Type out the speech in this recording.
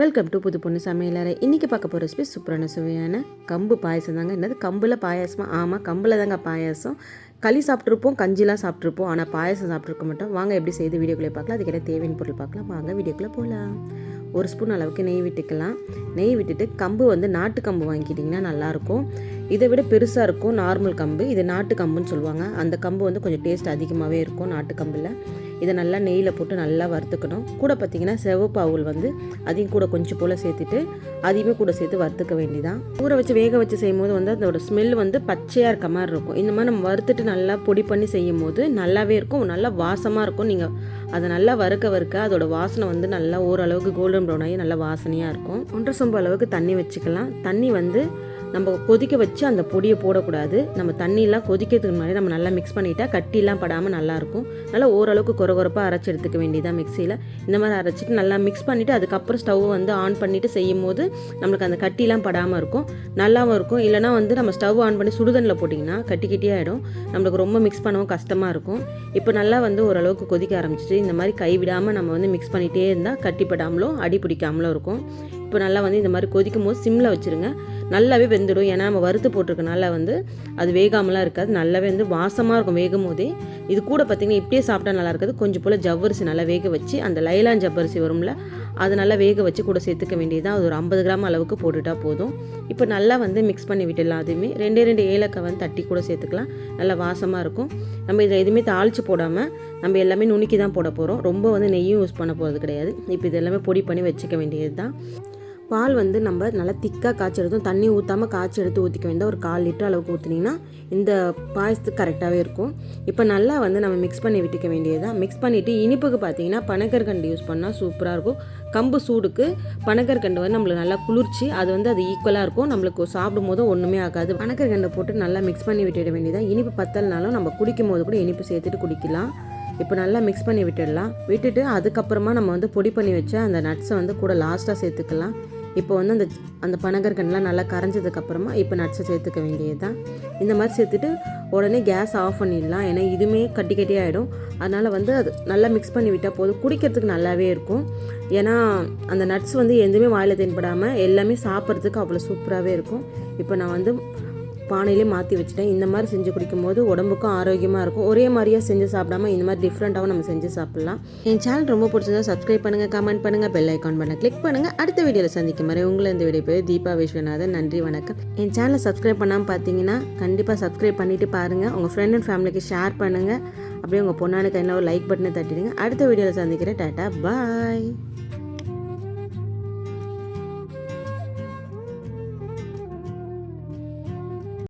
Welcome to புது பொண்ணு சமையலறை. இன்றைக்கி பார்க்க போகிற ரெசிபி சூப்பரான சுவையான கம்பு பாயசம் தாங்க. என்னது? கம்பில் பாயாசமா? ஆமாம் கம்பில் தாங்க பாயாசம். களி சாப்பிட்ருப்போம் கஞ்சிலாம் சாப்பிட்ருப்போம் ஆனால் பாயாசம் சாப்பிட்ருக்க மாட்டோம். வாங்க எப்படி செய்து வீடியோக்குள்ளே பார்க்கலாம். அதுக்கிட்ட தேவையான பொருள் பார்க்கலாம். வாங்க வீடியோக்குள்ளே போகலாம் ஒரு ஸ்பூன் அளவுக்கு நெய் விட்டுக்கலாம். நெய் விட்டுட்டு கம்பு வந்து நாட்டு கம்பு வாங்கிக்கிட்டிங்கன்னா நல்லாயிருக்கும். இதை விட பெருசாக இருக்கும் நார்மல் கம்பு. இது நாட்டு கம்புன்னு சொல்லுவாங்க. அந்த கம்பு வந்து கொஞ்சம் டேஸ்ட் அதிகமாகவே இருக்கும் நாட்டு கம்பில். இதை நல்லா நெய்யில் போட்டு நல்லா வறுத்துக்கணும். கூட பார்த்தீங்கன்னா சிவப்பு அவுள் வந்து அதையும் கூட கொஞ்சம் போல் சேர்த்துட்டு அதையுமே கூட சேர்த்து வறுத்துக்க வேண்டிதான் ஊற வச்சு வேக வச்சு செய்யும்போது வந்து அதோட ஸ்மெல் வந்து பச்சையாக இருக்க மாதிரி இருக்கும். இந்த மாதிரி நம்ம வறுத்துட்டு நல்லா பொடி பண்ணி செய்யும் போது நல்லாவே இருக்கும். நல்லா வாசமாக இருக்கும். நீங்கள் அதை நல்லா வறுக்க வறுக்க அதோட வாசனை வந்து நல்லா ஓரளவுக்கு கோல்டன் ப்ரௌன் ஆகி நல்லா வாசனையாக இருக்கும். ஒன்றரை சொம்பு அளவுக்கு தண்ணி வச்சுக்கலாம். தண்ணி வந்து நம்ம கொதிக்க வச்சு அந்த பொடியை போடக்கூடாது. நம்ம தண்ணியெலாம் கொதிக்கிறதுக்கு முன்னாடி நம்ம நல்லா மிக்ஸ் பண்ணிட்டா கட்டிலாம் படாமல் நல்லாயிருக்கும் நல்லா ஓரளவுக்கு குறகுறப்பாக அரைச்சி எடுத்துக்க வேண்டியதாக மிக்சியில் இந்த மாதிரி அரைச்சிட்டு நல்லா மிக்ஸ் பண்ணிவிட்டு அதுக்கப்புறம் ஸ்டவ் வந்து ஆன் பண்ணிவிட்டு செய்யும் போது நம்மளுக்கு அந்த கட்டிலாம் படாமல் இருக்கும். நல்லாவும் இருக்கும். இல்லைனா வந்து நம்ம ஸ்டவ் ஆன் பண்ணி சுடுதண்ணில் போட்டிங்கன்னா கட்டி கட்டியாகிடும் நம்மளுக்கு ரொம்ப மிக்ஸ் பண்ணவும் கஷ்டமாக இருக்கும். இப்போ நல்லா வந்து ஓரளவுக்கு கொதிக்க ஆரம்பிச்சிட்டு இந்த மாதிரி கைவிடாமல் நம்ம வந்து மிக்ஸ் பண்ணிகிட்டே இருந்தால் கட்டிப்படாமலோ அடி பிடிக்காமலோ இருக்கும். இப்போ நல்லா வந்து இந்த மாதிரி கொதிக்கும் போது சிம்மில் வச்சுருங்க. நல்லாவே வெந்துடும். ஏன்னா நம்ம வறுத்து போட்டிருக்கனால வந்து அது வேகாமலாம் இருக்காது. நல்லாவே வந்து வாசமாக இருக்கும் வேகும் போதே. இது கூட பார்த்திங்கன்னா இப்படியே சாப்பிட்டா நல்லா இருக்காது. கொஞ்சம் போல் ஜவ்வரிசி நல்லா வேக வச்சு அந்த லைலான் ஜவ்வரிசி வரும்ல அது நல்லா வேக வச்சு கூட சேர்த்துக்க வேண்டியதான் அது ஒரு ஐம்பது கிராம் அளவுக்கு போட்டுட்டா போதும். இப்போ நல்லா வந்து மிக்ஸ் பண்ணி விட்டுடலாம் அதுவுமே. ரெண்டே ரெண்டு ஏலக்காய் வந்து தட்டி கூட சேர்த்துக்கலாம். நல்லா வாசமாக இருக்கும். நம்ம இதை எதுவுமே தாளித்து போடாமல் நம்ம எல்லாமே நுணுக்கி தான் போட போகிறோம் ரொம்ப வந்து நெய்யும் யூஸ் பண்ண போகிறது கிடையாது. இப்போ இது எல்லாமே பொடி பண்ணி வச்சுக்க வேண்டியது தான் பால் வந்து நம்ம நல்லா திக்காக காய்ச்சி எடுத்தோம் தண்ணி ஊற்றாமல் காய்ச்சி எடுத்து ஊற்றிக்க வேண்டிய ஒரு கால் லிட்டர் அளவுக்கு ஊற்றினீங்கன்னா இந்த பாயசத்துக்கு கரெக்டாகவே இருக்கும். இப்போ நல்லா வந்து நம்ம மிக்ஸ் பண்ணி விட்டுக்க வேண்டியதுதான். மிக்ஸ் பண்ணிவிட்டு இனிப்புக்கு பார்த்தீங்கன்னா பனக்கற்கண்டு யூஸ் பண்ணால் சூப்பராக இருக்கும். கம்பு சூடுக்கு பனக்கற்கண்டு வந்து நம்மளுக்கு நல்லா குளிர்ச்சி அது வந்து அது ஈக்குவலாக இருக்கும். நம்மளுக்கு சாப்பிடும் போதும் ஒன்றுமே ஆகாது. பனக்கற்கண்டை போட்டு நல்லா மிக்ஸ் பண்ணி விட்டுட வேண்டியதான் இனிப்பு பத்தலனாலும் நம்ம குடிக்கும் போது கூட இனிப்பு சேர்த்துட்டு குடிக்கலாம். இப்போ நல்லா மிக்ஸ் பண்ணி விட்டுடலாம். விட்டுட்டு அதுக்கப்புறமா நம்ம வந்து பொடி பண்ணி வச்ச அந்த நட்ஸை வந்து கூட லாஸ்ட்டாக சேர்த்துக்கலாம். இப்போ வந்து அந்த அந்த பனகற்கண்டெலாம் நல்லா கரைஞ்சதுக்கப்புறமா இப்போ நட்ஸை சேர்த்துக்க வேண்டியது தான் இந்த மாதிரி சேர்த்துட்டு உடனே கேஸ் ஆஃப் பண்ணிடலாம். ஏன்னா இதுவுமே கட்டி கட்டி ஆகிடும் அதனால் வந்து அது நல்லா மிக்ஸ் பண்ணி விட்டால் போதும். குடிக்கிறதுக்கு நல்லாவே இருக்கும். ஏன்னா அந்த நட்ஸ் வந்து எதுவுமே வாயில் தென்படாமல் எல்லாமே சாப்பிட்றதுக்கு அவ்வளோ சூப்பராகவே இருக்கும். இப்போ நான் வந்து பானையிலே மாற்றி வச்சுட்டேன். இந்த மாதிரி செஞ்சு குடிக்கும்போது உடம்புக்கும் ஆரோக்கியமாக இருக்கும். ஒரே மாதிரியாக செஞ்சு சாப்பிடாம இந்த மாதிரி டிஃப்ரெண்ட்டாகவும் நம்ம செஞ்சு சாப்பிட்லாம். என் சேனல் ரொம்ப பிடிச்சதா சப்ஸ்கிரைப் பண்ணுங்கள் கமெண்ட் பண்ணுங்கள் பெல் ஐக்கான் பண்ண கிளிக் பண்ணுங்கள் அடுத்த வீடியோவில் சந்திக்கும் வரை உங்களை இந்த வீடியோ பேர் தீபா விஸ்வநாதன். நன்றி வணக்கம். என் சேனலை சப்ஸ்கிரைப் பண்ணாமல் பார்த்தீங்கன்னா கண்டிப்பாக சப்ஸ்கிரைப் பண்ணிவிட்டு பாருங்கள் உங்கள் ஃப்ரெண்ட் அண்ட் ஃபேமிலிக்கு ஷேர் பண்ணுங்கள் அப்படியே உங்கள் பொண்ணானுக்கு என்ன ஒரு லைக் பட்டனை தட்டிடுங்க. அடுத்த வீடியோவில் சந்திக்கிறேன். டாட்டா பாய்